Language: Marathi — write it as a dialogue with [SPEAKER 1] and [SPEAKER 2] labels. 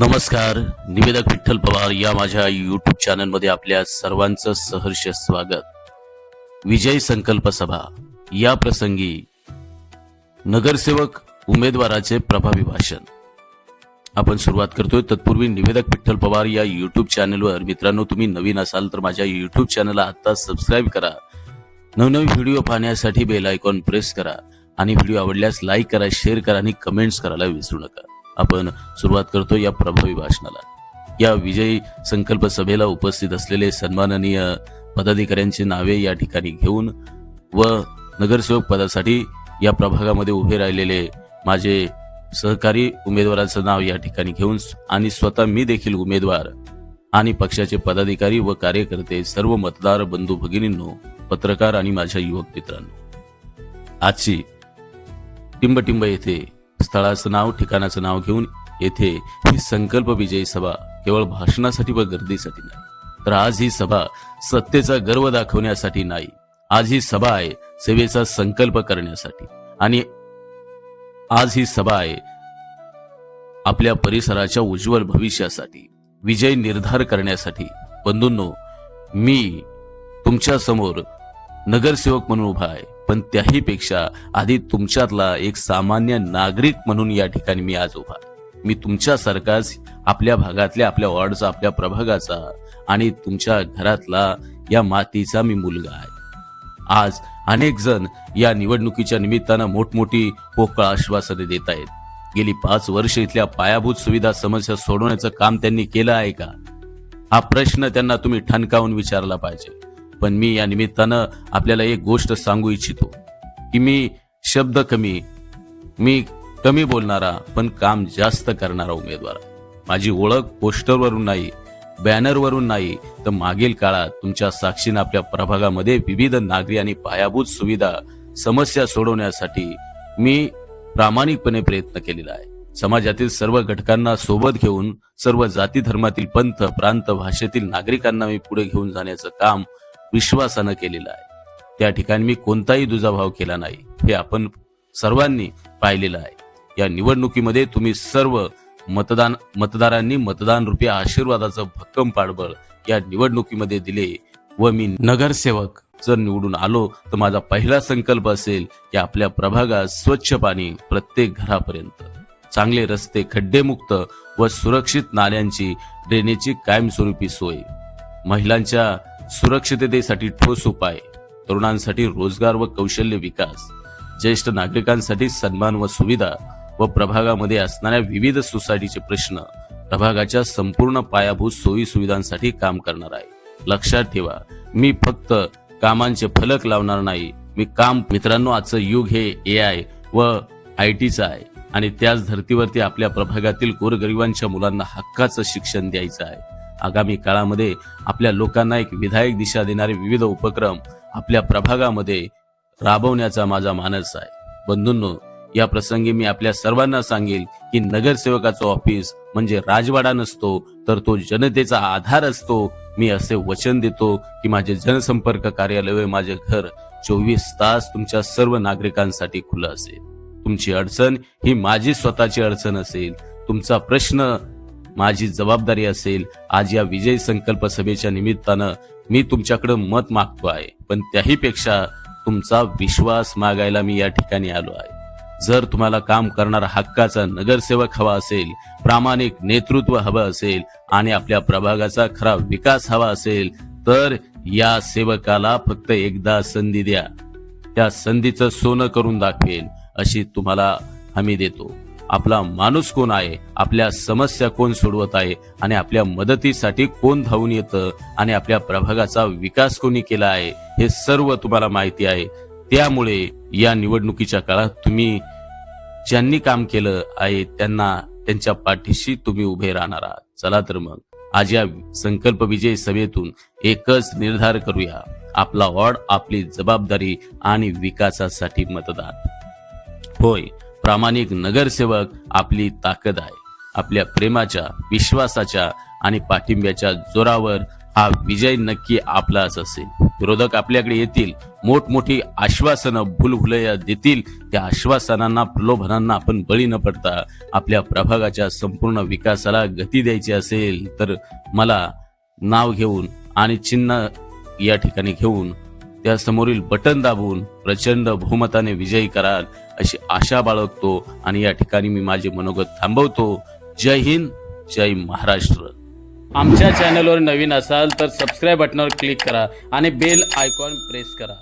[SPEAKER 1] नमस्कार निवेदक विठ्ठल पवार या माझ्या युट्यूब चॅनलमध्ये आपल्या सर्वांचं सहर्ष स्वागत. विजय संकल्प सभा. या प्रसंगी नगरसेवक उमेदवाराचे प्रभावी भाषण. आपण सुरुवात करतोय. तत्पूर्वी निवेदक विठ्ठल पवार या युट्यूब चॅनलवर मित्रांनो तुम्ही नवीन असाल तर माझ्या युट्यूब चॅनलला आता सबस्क्राईब करा. नवनवीन व्हिडिओ पाहण्यासाठी बेल आयकॉन प्रेस करा. आणि व्हिडिओ आवडल्यास लाईक करा शेअर करा आणि कमेंट्स करायला विसरू नका. आपण सुरुवात करतो या प्रभावी भाषणाला. या विजयी संकल्प सभेला उपस्थित असलेले सन्माननीय पदाधिकाऱ्यांची नावे या ठिकाणी घेऊन व नगरसेवक पदासाठी या प्रभागामध्ये उभे राहिलेले माझे सहकारी उमेदवाराचं नाव या ठिकाणी घेऊन आणि स्वतः मी देखील उमेदवार आणि पक्षाचे पदाधिकारी व कार्यकर्ते सर्व मतदार बंधू भगिनींनो पत्रकार आणि माझ्या युवक मित्रांनो. आजची टिंबटिंब येथे स्थळाचं नाव ठिकाणाचं नाव घेऊन येथे ही संकल्प विजयी सभा केवळ भाषणासाठी व गर्दीसाठी नाही तर आज ही सभा सत्तेचा गर्व दाखवण्यासाठी नाही. आज ही सभा आहे सेवेचा संकल्प करण्यासाठी. आणि आज ही सभा आहे आपल्या परिसराच्या उज्ज्वल भविष्यासाठी विजय निर्धार करण्यासाठी. बंधूंनो मी तुमच्यासमोर नगरसेवक म्हणून उभा आहे. पण त्याही पेक्षा आधी तुमच्यातला एक सामान्य नागरिक म्हणून या ठिकाणी मी आज उभा. मी मी तुमच्यासारखाच आपल्या भागातल्या आपल्या वॉर्डचा आपल्या प्रभागाचा आणि तुमच्या घरातला या मातीचा मी मुलगा आहे. आज अनेक जण या निवडणुकीच्या निमित्तानं मोठमोठी पोकळ आश्वासने देत आहेत. गेली पाच वर्ष इथल्या पायाभूत सुविधा समस्या सोडवण्याचं काम त्यांनी केलं आहे का? हा प्रश्न त्यांना तुम्ही ठणकावून विचारला पाहिजे. पण मी या निमित्तानं आपल्याला एक गोष्ट सांगू इच्छितो की मी शब्द कमी मी कमी बोलणारा पण काम जास्त करणारा उमेदवार. माझी ओळख पोस्टरवरून नाही बॅनरवरून नाही तर मागील काळात तुमच्या साक्षीनं आपल्या प्रभागामध्ये विविध नागरी आणि पायाभूत सुविधा समस्या सोडवण्यासाठी मी प्रामाणिकपणे प्रयत्न केलेला आहे. समाजातील सर्व घटकांना सोबत घेऊन सर्व जाती धर्मातील पंथ प्रांत भाषेतील नागरिकांना मी पुढे घेऊन जाण्याचं काम विश्वासानं केलेला आहे. त्या ठिकाणी मी कोणताही दुजाभाव केला नाही. हे आपण सर्वांनी पाहिलेलं आहे. या निवडणुकीमध्ये तुम्ही सर्व मतदान मतदारांनी मतदान रुपये आशीर्वादाचं भक्कम पाठबळ या निवडणुकीमध्ये दिले व मी नगरसेवक जर निवडून आलो तर माझा पहिला संकल्प असेल की आपल्या प्रभागात स्वच्छ पाणी प्रत्येक घरापर्यंत चांगले रस्ते खड्डेमुक्त व सुरक्षित नाल्यांची ड्रेनेजची कायमस्वरूपी सोय. महिलांच्या सुरक्षिततेसाठी ठोस उपाय तरुणांसाठी रोजगार व कौशल्य विकास ज्येष्ठ नागरिकांसाठी सन्मान व सुविधा व प्रभागामध्ये असणाऱ्या विविध सोसायटीचे प्रश्न प्रभागाच्या संपूर्ण पायाभूत सोयी सुविधांसाठी काम करणार आहे. लक्षात ठेवा मी फक्त कामांचे फलक लावणार नाही मी काम मित्रांनो आजचं युग हे ए आय व आय टीचं आहे आणि त्याच धर्तीवरती आपल्या प्रभागातील गोरगरिबांच्या मुलांना हक्काचं शिक्षण द्यायचं आहे. आगामी काळामध्ये आपल्या लोकांना एक विधायक दिशा देणारे विविध उपक्रम आपल्या प्रभागामध्ये राबवण्याचा माझा मानस आहे. बंधूंनो या प्रसंगी मी आपल्या सर्वांना सांगेल की नगरसेवकाचं ऑफिस म्हणजे राजवाडा नसतो तर तो जनतेचा आधार असतो. मी असे वचन देतो की माझे जनसंपर्क कार्यालय माझे घर चोवीस तास तुमच्या सर्व नागरिकांसाठी खुलं असेल. तुमची अडचण ही माझी स्वतःची अडचण असेल. तुमचा प्रश्न माझी जबाबदारी असेल आज या विजय संकल्प सभेच्या निमित्तानं मी तुमच्याकडे मत मागतो आहे. पण त्याही पेक्षा तुमचा विश्वास मागायला मी या ठिकाणी आलो आहे. जर तुम्हाला काम करणारा हक्काचा नगरसेवक हवा असेल प्रामाणिक नेतृत्व हवं असेल आणि आपल्या प्रभागाचा खरा विकास हवा असेल तर या सेवकाला फक्त एकदा संधी द्या. त्या संधीचं सोनं करून दाखवेल अशी तुम्हाला हमी देतो. आपला माणूस कोण आहे? आपल्या समस्या कोण सोडवत आहे? आणि आपल्या मदतीसाठी कोण धावून येतं? आणि आपल्या प्रभागाचा विकास कोणी केला आहे? हे सर्व तुम्हाला माहिती आहे. त्यामुळे या निवडणुकीच्या काळात तुम्ही ज्यांनी काम केलं आहे त्यांना त्यांच्या पाठीशी तुम्ही उभे राहणार आहात. चला तर मग आज या संकल्प विजय सभेतून एकच निर्धार करूया. आपला वॉर्ड आपली जबाबदारी आणि विकासासाठी मतदान. होय प्रामाणिक नगरसेवक आपली ताकद आहे. आपल्या प्रेमाच्या विश्वासाच्या आणि पाठिंब्याच्या जोरावर हा विजय नक्की आपलाच असेल. विरोधक आपल्याकडे येतील मोठमोठी आश्वासनं भुलभुलया देतील. त्या आश्वासनांना प्रलोभनांना आपण बळी न पडता आपल्या प्रभागाच्या संपूर्ण विकासाला गती द्यायची असेल तर मला नाव घेऊन आणि चिन्ह या ठिकाणी घेऊन त्या समोरील बटन दाबून प्रचंड बहुमताने विजयी कराल अशी आशा बाळगतो आणि या ठिकाणी मी माझे मनोगत थांबवतो. जय हिंद जय महाराष्ट्र. आमच्या चॅनलवर नवीन असाल तर सबस्क्राईब बटनावर क्लिक करा आणि बेल आयकॉन प्रेस करा.